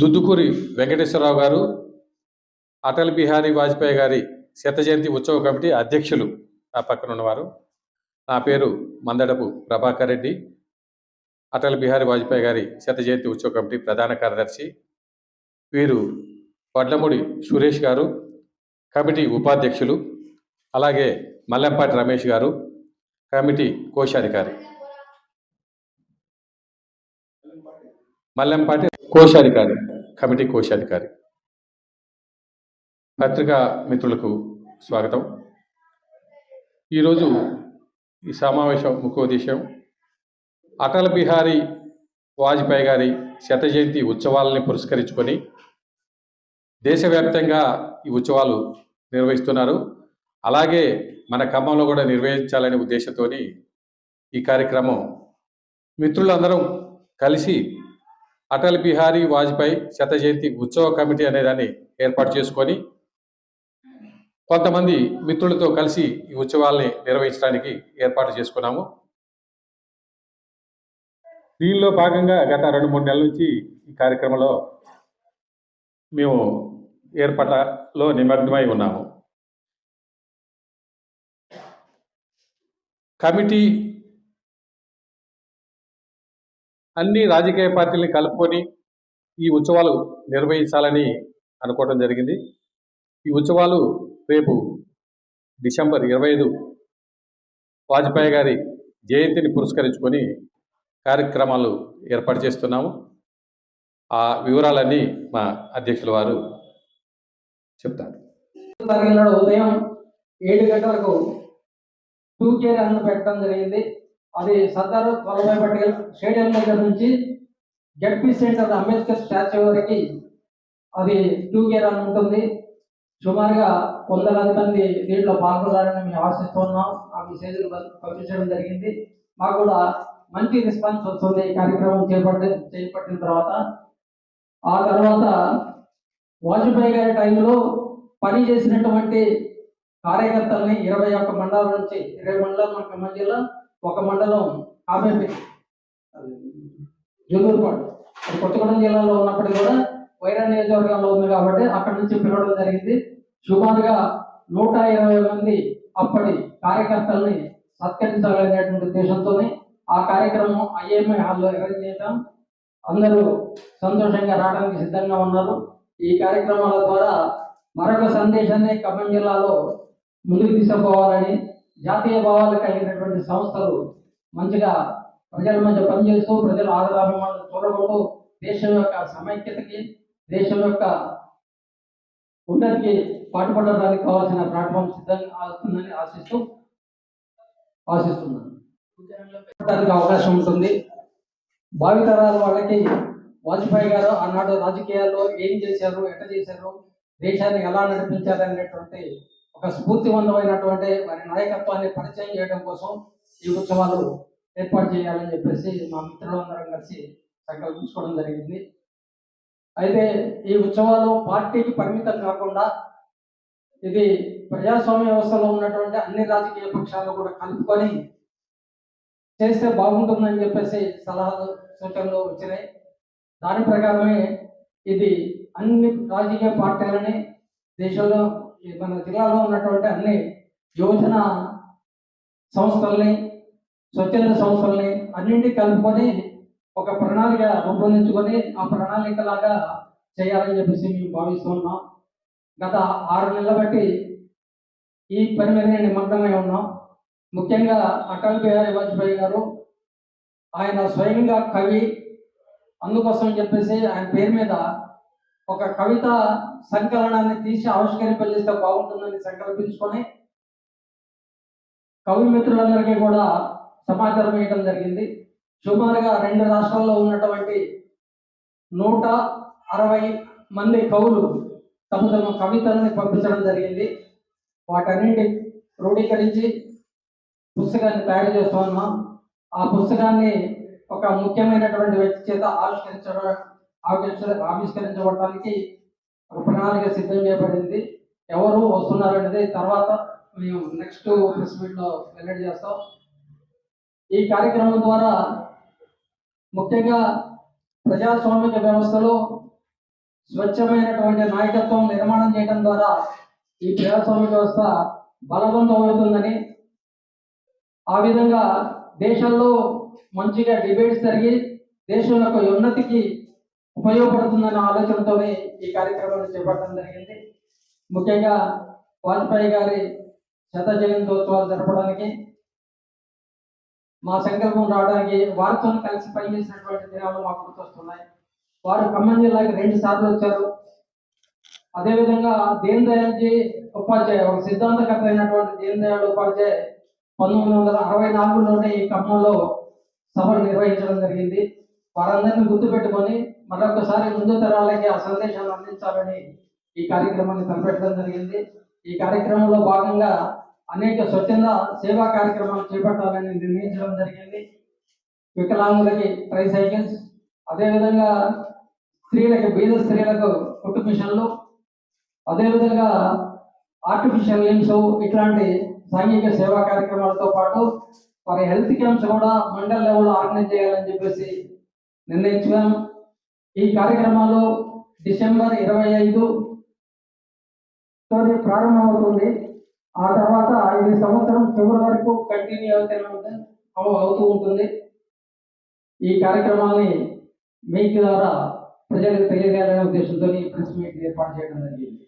దుద్దుకూరి వెంకటేశ్వరరావు గారు అటల్ బిహారీ వాజ్పేయి గారి శత జయంతి ఉత్సవ కమిటీ అధ్యక్షులు నా పక్కన ఉన్నవారు. నా పేరు మందడపు ప్రభాకర్ రెడ్డి. అటల్ బిహారీ వాజ్పేయి గారి శత జయంతి ఉత్సవ కమిటీ ప్రధాన కార్యదర్శి. వీరు వడ్లమూడి సురేష్ గారు కమిటీ ఉపాధ్యక్షులు. అలాగే మల్లెంపాటి రమేష్ గారు కమిటీ కోశాధికారి. మల్లెంపాటి కోశాధికారి కమిటీ కోశాధికారి. పత్రికా మిత్రులకు స్వాగతం. ఈరోజు ఈ సమావేశం ముఖ్యోద్దేశం అటల్ బిహారీ వాజ్పేయి గారి శత జయంతి ఉత్సవాలని పురస్కరించుకొని దేశవ్యాప్తంగా ఈ ఉత్సవాలు నిర్వహిస్తున్నారు. అలాగే మన ఖమ్మంలో కూడా నిర్వహించాలనే ఉద్దేశంతో ఈ కార్యక్రమం మిత్రులందరం కలిసి అటల్ బిహారీ వాజ్పేయి శత జయంతి ఉత్సవ కమిటీ అనేదాన్ని ఏర్పాటు చేసుకొని కొంతమంది మిత్రులతో కలిసి ఈ ఉత్సవాల్ని నిర్వహించడానికి ఏర్పాటు చేసుకున్నాము. దీనిలో భాగంగా గత రెండు మూడు నెలల నుంచి ఈ కార్యక్రమంలో మేము ఏర్పాటలో నిమగ్నమై ఉన్నాము. కమిటీ అన్ని రాజకీయ పార్టీల్ని కలుపుకొని ఈ ఉత్సవాలు నిర్వహించాలని అనుకోవడం జరిగింది. ఈ ఉత్సవాలు రేపు డిసెంబర్ ఇరవై ఐదు వాజ్పేయి గారి జయంతిని పురస్కరించుకొని కార్యక్రమాలు ఏర్పాటు చేస్తున్నాము. ఆ వివరాలన్నీ మా అధ్యక్షుల వారు చెప్తారు. ఉదయం ఏడు గంటలకు టూ కేర్ పెట్టడం జరిగింది. అది సర్దారు వల్లభాయ్ పటేల్ స్టేడియం దగ్గర నుంచి జడ్పీ సెంటర్ అంబేద్కర్ స్టాచ్యూ వరకు అది టూ గేర్ అని ఉంటుంది. సుమారుగా వందలాది మంది దీంట్లో పాల్గొనాలని మేము ఆశిస్తున్నాం. ఆ మెసేజ్లు పంపించడం జరిగింది. మాకు కూడా మంచి రెస్పాన్స్ వస్తుంది. ఈ కార్యక్రమం చేపట్టి చేపట్టిన తర్వాత ఆ తర్వాత వాజ్పేయి గారి టైంలో పని చేసినటువంటి కార్యకర్తల్ని ఇరవై ఒక్క మండలాల నుంచి ఇరవై మండలం మన ఖమ్మం ఒక మండలం కామేపి జులూరుపాడు కొత్తగూడెం జిల్లాలో ఉన్నప్పటికీ కూడా వైరా నియోజకవర్గంలో ఉంది కాబట్టి అక్కడి నుంచి పిలవడం జరిగింది. సుమారుగా నూట ఇరవై మంది అప్పటి కార్యకర్తల్ని సత్కరించాలనేటువంటి ఉద్దేశంతో ఆ కార్యక్రమం ఐఎంఐ హాల్లో అరేంజ్ చేశాం. అందరూ సంతోషంగా రావడానికి సిద్ధంగా ఉన్నారు. ఈ కార్యక్రమాల ద్వారా మరొక సందేశాన్ని ఖమ్మం జిల్లాలో ముందుకు తీసుకుపోవాలని జాతీయ భావాలు కలిగినటువంటి సంస్థలు మంచిగా ప్రజల మధ్య పనిచేస్తూ ప్రజల ఆదరాభిమానులు చూడబోతూ దేశం యొక్క సమైక్యతకి దేశం యొక్క ఉన్నతికి పాటుపడడానికి కావాల్సిన ప్లాట్ఫామ్ సిద్ధంగా అవుతుందని ఆశిస్తూ ఆశిస్తున్నాను. అవకాశం ఉంటుంది. భావితరాల వాళ్ళకి వాజ్పేయి గారు ఆనాడు రాజకీయాల్లో ఏం చేశారు ఎట్లా చేశారు దేశాన్ని ఎలా నడిపించారు అనేటువంటి ఒక స్ఫూర్తివంతమైనటువంటి వారి నాయకత్వాన్ని పరిచయం చేయడం కోసం ఈ ఉత్సవాలు ఏర్పాటు చేయాలని చెప్పేసి మా మిత్రులందరం కలిసి సంకల్పించుకోవడం జరిగింది. అయితే ఈ ఉత్సవాలు పార్టీకి పరిమితం కాకుండా ఇది ప్రజాస్వామ్య వ్యవస్థలో ఉన్నటువంటి అన్ని రాజకీయ పక్షాలు కూడా కలుపుకొని చేస్తే బాగుంటుందని చెప్పేసి సలహాలు సూచనలు వచ్చినాయి. దాని ప్రకారమే ఇది అన్ని రాజకీయ పార్టీలని దేశంలో మన జిల్లాలో ఉన్నటువంటి అన్ని యువజన సంస్థల్ని స్వచ్ఛంద సంస్థల్ని అన్నింటి కలుపుకొని ఒక ప్రణాళిక రూపొందించుకొని ఆ ప్రణాళికలాగా చేయాలని చెప్పేసి మేము భావిస్తున్నాం గత ఆరు నెలల బట్టి ఈ పని మీద నిమగ్నమై ఉన్నాం. ముఖ్యంగా అటల్ బిహారీ వాజ్పేయి గారు ఆయన స్వయంగా కవి. అందుకోసం చెప్పేసి ఆయన పేరు మీద ఒక కవిత సంకలనాన్ని తీసి ఆవిష్కరింపజేస్తే బాగుంటుందని సంకల్పించుకొని కవి మిత్రులందరికీ కూడా సమాచారం ఇవ్వడం జరిగింది. సుమారుగా రెండు రాష్ట్రాల్లో ఉన్నటువంటి నూట అరవై మంది కవులు తమ తమ కవితలను పంపించడం జరిగింది. వాటన్నింటి రూఢీకరించి పుస్తకాన్ని తయారు చేస్తూ ఉన్నాం. ఆ పుస్తకాన్ని ఒక ముఖ్యమైనటువంటి వ్యక్తి చేత ఆవిష్కరించడం ఆవిష్కరించబడటానికి ఒక ప్రణాళిక సిద్ధం చేయబడింది. ఎవరు వస్తున్నారు అనేది తర్వాత మేము నెక్స్ట్ ప్రెస్ మీట్లో వెల్లడి చేస్తాం. ఈ కార్యక్రమం ద్వారా ముఖ్యంగా ప్రజాస్వామిక వ్యవస్థలో స్వచ్ఛమైనటువంటి నాయకత్వం నిర్మాణం చేయడం ద్వారా ఈ ప్రజాస్వామ్య వ్యవస్థ బలవంతం అవుతుందని ఆ విధంగా దేశంలో మంచిగా డిబేట్స్ జరిగి దేశం యొక్క ఉన్నతికి ఉపయోగపడుతుందన్న ఆలోచనతోనే ఈ కార్యక్రమాన్ని చేపట్టడం జరిగింది. ముఖ్యంగా వాజ్పేయి గారి శత జయంతోత్సవాలు జరపడానికి మా సంకల్పం రావడానికి వారితో కలిసి పనిచేసినటువంటి దినాలు మాకు గుర్తొస్తున్నాయి. వారు ఖమ్మం జిల్లాకి రెండు సార్లు వచ్చారు. అదేవిధంగా దీన్ దయాల్జీ ఉపాధ్యాయ ఒక సిద్ధాంతకర్త అయినటువంటి దీన్ దయాళ్ ఉపాధ్యాయ పంతొమ్మిది వందల అరవై నాలుగులోనే ఈ ఖమ్మంలో సభలు నిర్వహించడం జరిగింది. వారందరినీ గుర్తుపెట్టుకొని మరొకసారి ముందు తరాలకి ఆ సందేశాన్ని అందించాలని ఈ కార్యక్రమాన్ని తలపెట్టడం జరిగింది. ఈ కార్యక్రమంలో భాగంగా అనేక స్వచ్ఛంద సేవా కార్యక్రమాలు చేపట్టాలని నిర్ణయించడం జరిగింది. వికలాంగులకి ట్రై సైకిల్స్ అదేవిధంగా స్త్రీలకు బీద స్త్రీలకు కుట్టు మిషన్లు అదేవిధంగా ఆర్టిఫిషియల్ లిమ్స్ ఇట్లాంటి సాంఘిక సేవా కార్యక్రమాలతో పాటు వారి హెల్త్ క్యాంప్స్ కూడా మండల్ లెవెల్ ఆర్గనైజ్ చేయాలని చెప్పేసి నిర్ణయించాం ఈ కార్యక్రమాలు డిసెంబర్ ఇరవై ఐదు ప్రారంభమవుతుంది. ఆ తర్వాత ఇది సంవత్సరం చివరి వరకు కంటిన్యూ అవుతూనే ఉంటుంది అవుతూ ఉంటుంది. ఈ కార్యక్రమాన్ని మీకు ద్వారా ప్రజలకు తెలియజేయాలనే ఉద్దేశంతో ఈ ప్రెస్ మీట్ ఏర్పాటు చేయడం జరిగింది.